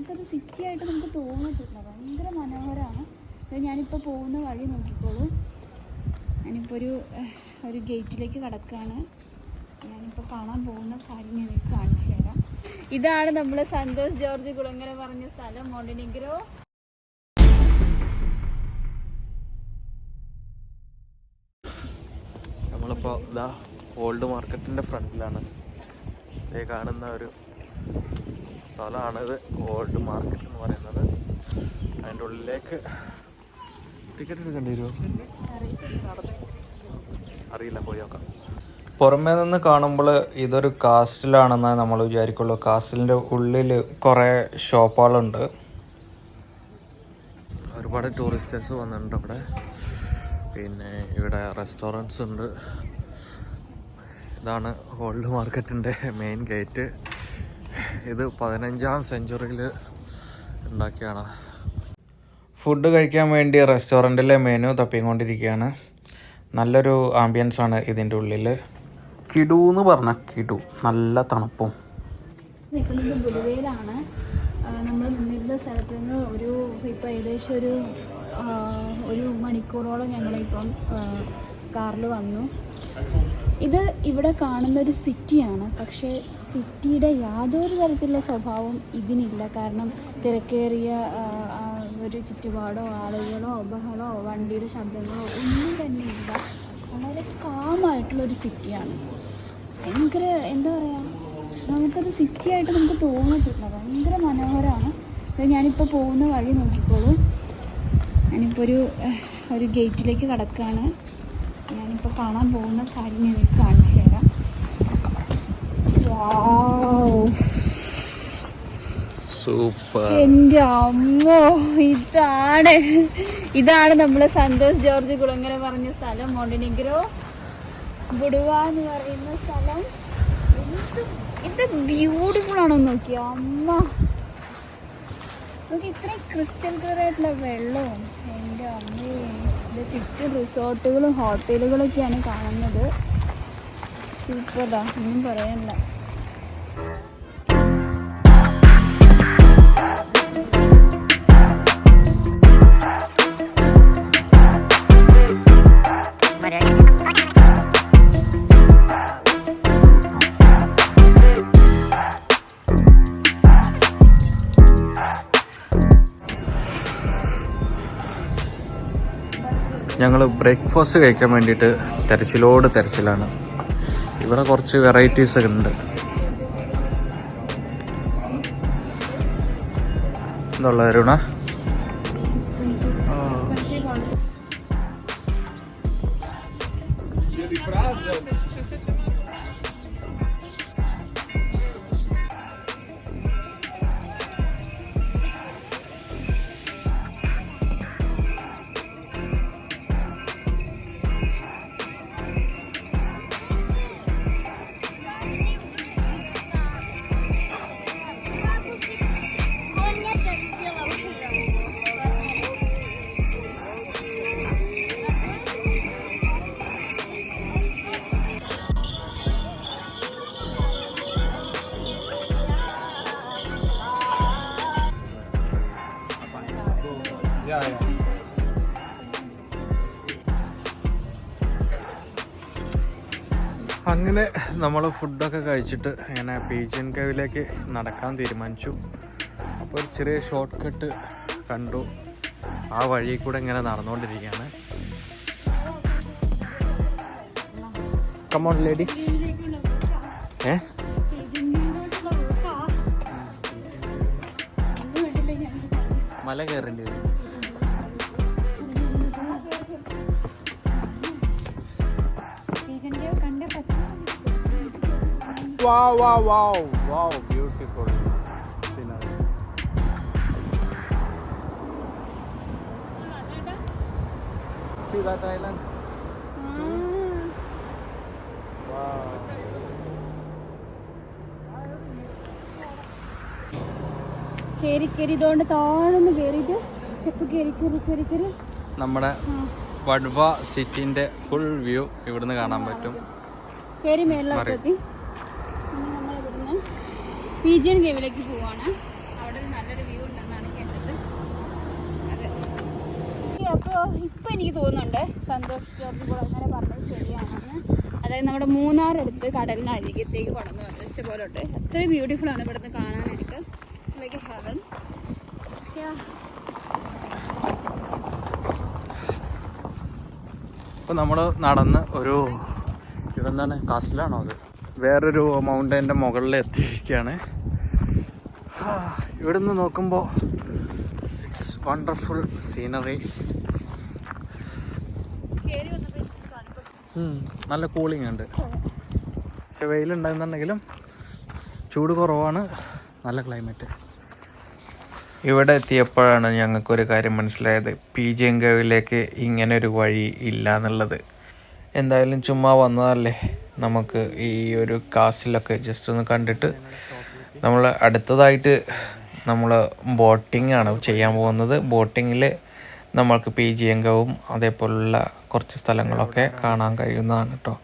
നമുക്കത് സിറ്റി ആയിട്ട് നമുക്ക് തോന്നത്തില്ല. ഭയങ്കര മനോഹരമാണ്. ഞാനിപ്പോൾ പോകുന്ന വഴി നോക്കിക്കോളൂ. ഞാനിപ്പോൾ ഒരു ഒരു ഗേറ്റിലേക്ക് കടക്കുകയാണ് ഞാനിപ്പോൾ കാണാൻ പോകുന്ന കാര്യം ഞാൻ കാണിച്ചു തരാം. ഇതാണ് നമ്മൾ സന്തോഷ് ജോർജ് കുളങ്ങര പറഞ്ഞ സ്ഥലം മോണ്ടിനിഗ്രോ നമ്മളിപ്പോൾ ഇതാ ഓൾഡ് മാർക്കറ്റിന്റെ ഫ്രണ്ടിലാണ്. കാണുന്ന ഒരു സ്ഥലമാണിത് ഓൾഡ് മാർക്കറ്റ് എന്ന് പറയുന്നത്. അതിന്റെ ഉള്ളിലേക്ക് ടിക്കറ്റ് എടുക്കേണ്ടി വരുമോ? അറിയില്ല പോയി നോക്കാം. പുറമേ നിന്ന് കാണുമ്പോൾ ഇതൊരു കാസ്റ്റിലാണെന്ന് നമ്മൾ വിചാരിക്കുള്ളൂ. കാസ്റ്റിലിന്റെ ഉള്ളിൽ കുറേ ഷോപ്പുകളുണ്ട്. ഒരുപാട് ടൂറിസ്റ്റേഴ്സ് വന്നിട്ടുണ്ട് അവിടെ. പിന്നെ ഇവിടെ റെസ്റ്റോറന്റ്സ് ഉണ്ട്. ഇതാണ് ഓൾഡ് മാർക്കറ്റിന്റെ മെയിൻ ഗേറ്റ്. ഇത് പതിനഞ്ചാം സെഞ്ചുറിയിൽ ഉണ്ടാക്കിയാണ്. ഫുഡ് കഴിക്കാൻ വേണ്ടി റെസ്റ്റോറന്റിലെ മെനു തപ്പിക്കൊണ്ടിരിക്കുകയാണ്. നല്ലൊരു ആംബിയൻസ് ആണ് ഇതിന്റെ ഉള്ളിൽ കിടു എന്ന് പറഞ്ഞ കിടു. നല്ല തണുപ്പും. നിൽക്കുന്നത് നമ്മൾ നിന്നിരുന്ന സ്ഥലത്ത് നിന്ന് ഒരു ഇപ്പോൾ ഏകദേശം ഒരു ഒരു മണിക്കൂറോളം ഞങ്ങളിപ്പം കാറിൽ വന്നു. ഇത് ഇവിടെ കാണുന്ന ഒരു സിറ്റിയാണ്. പക്ഷേ സിറ്റിയുടെ യാതൊരു തരത്തിലുള്ള സ്വഭാവം ഇതിനില്ല. കാരണം തിരക്കേറിയ ഒരു ചുറ്റുപാടോ ആളുകളോ ബഹളോ വണ്ടിയുടെ ശബ്ദങ്ങളോ ഒന്നും തന്നെ ഇല്ല. വളരെ കാമായിട്ടുള്ളൊരു സിറ്റിയാണ്. ഭയങ്കര എന്താ പറയുക നമുക്കത് സിറ്റിയായിട്ട് നമുക്ക് തോന്നിയിട്ടില്ല ഭയങ്കര മനോഹരമാണ്. ഞാനിപ്പോൾ പോകുന്ന വഴി നോക്കിക്കോളൂ. ഞാനിപ്പോൾ ഒരു ഒരു ഗേറ്റിലേക്ക് കടക്കുകയാണ് ഞാനിപ്പോൾ കാണാൻ പോകുന്ന കാര്യം ഞാൻ കാണിച്ചു തരാം. എന്റെ സൂപ്പർ. എന്റെ അമ്മോ ഇതാണ്. ഇതാണ് നമ്മൾ സന്തോഷ് ജോർജ് കുളങ്ങര പറഞ്ഞ സ്ഥലം. മോണ്ടിനിഗ്രോ ബുടുവ എന്ന് പറയുന്ന സ്ഥലം. എന്ത് എന്ത് ബ്യൂട്ടിഫുൾ ആണോ നോക്കി അമ്മ. നോക്കി ഇത്രയും ക്രിസ്റ്റൽ ക്ലിയർ ആയിട്ടുള്ള വെള്ളവും. എന്റെ അമ്മേ. ഇത് ചുറ്റും റിസോർട്ടുകളും ഹോട്ടലുകളൊക്കെയാണ് കാണുന്നത്. സൂപ്പറാ. ഒന്നും പറയാനില്ല. ഞങ്ങൾ ബ്രേക്ക്ഫാസ്റ്റ് കഴിക്കാൻ വേണ്ടിയിട്ട് തിരച്ചിലോട് തിരച്ചിലാണ്. ഇവിടെ കുറച്ച് വെറൈറ്റീസ് ഒക്കെ ഉണ്ട്. എന്നുള്ള അരുണ? അങ്ങനെ നമ്മൾ ഫുഡൊക്കെ കഴിച്ചിട്ട് ഇങ്ങനെ പീച്ചൻ കവിലേക്ക് നടക്കാൻ തീരുമാനിച്ചു. അപ്പോൾ ഒരു ചെറിയ ഷോർട്ട് കട്ട് കണ്ടു. ആ വഴി കൂടെ ഇങ്ങനെ നടന്നുകൊണ്ടിരിക്കുകയാണ്. കമോൺ ലേഡി ഏ? മല കയറേണ്ടി വരും. Wow, wow, wow, wow, beautiful. Scenery. See that island? Wow. കയറി കയറി ഇതുകൊണ്ട് താഴെന്ന് കയറിയിട്ട് സ്റ്റെപ്പ് കയറി കയറി കയറി കയറി നമ്മുടെ വഡ്വ സിറ്റിന്റെ ഫുൾ വ്യൂ ഇവിടുന്ന് കാണാൻ പറ്റും. കയറി മേളിലൊക്കെ പോകുന്നു. പീജിയൻ കേവിലേക്ക് പോവാണ്. അവിടെ നല്ലൊരു വ്യൂ ഉണ്ടെന്നാണ് കേട്ടത്. അതെ അപ്പോൾ ഇപ്പം എനിക്ക് തോന്നുന്നുണ്ട് സന്തോഷ് ജോർജ് കൂടെ അങ്ങനെ പറഞ്ഞത് ശരിയാണെന്ന്. അതായത് നമ്മുടെ മൂന്നാർ എടുത്ത് കടലിനഴുകിയത്തേക്ക് കടന്നു വന്നിച്ച പോലെ ഉണ്ട്. അത്രയും ബ്യൂട്ടിഫുൾ ആണ് ഇവിടെ നിന്ന് കാണാനായിട്ട് ഇറ്റ്സ് ഇപ്പൊ നമ്മൾ നടന്ന് ഒരു ഇവിടെന്താണ് കാസ്റ്റിലാണോ അത്? വേറൊരു മൗണ്ടൈന്റെ മുകളിൽ എത്തിയിരിക്കുകയാണ്. ഇവിടെ നിന്ന് നോക്കുമ്പോൾ ഇറ്റ്സ് വണ്ടർഫുൾ സീനറി നല്ല കൂളിംഗ് ഉണ്ട്. പക്ഷെ വെയിലുണ്ടെന്നുണ്ടെങ്കിലും ചൂട് കുറവാണ് നല്ല ക്ലൈമറ്റ് ഇവിടെ എത്തിയപ്പോഴാണ് ഞങ്ങൾക്കൊരു കാര്യം മനസ്സിലായത്. പി ജി എങ്കവിലേക്ക് ഇങ്ങനെ ഒരു വഴി ഇല്ല എന്നുള്ളത് എന്തായാലും ചുമ്മാ വന്നതല്ലേ? നമുക്ക് ഈ ഒരു കാസ്റ്റിലൊക്കെ ജസ്റ്റ് ഒന്ന് കണ്ടിട്ട് നമ്മൾ അടുത്തതായിട്ട് നമ്മൾ ബോട്ടിംഗ് ആണ് ചെയ്യാൻ പോകുന്നത്. ബോട്ടിങ്ങിൽ നമ്മൾക്ക് പി ജി അംഗവും അതേപോലുള്ള കുറച്ച് സ്ഥലങ്ങളൊക്കെ കാണാൻ കഴിയുന്നതാണ് കേട്ടോ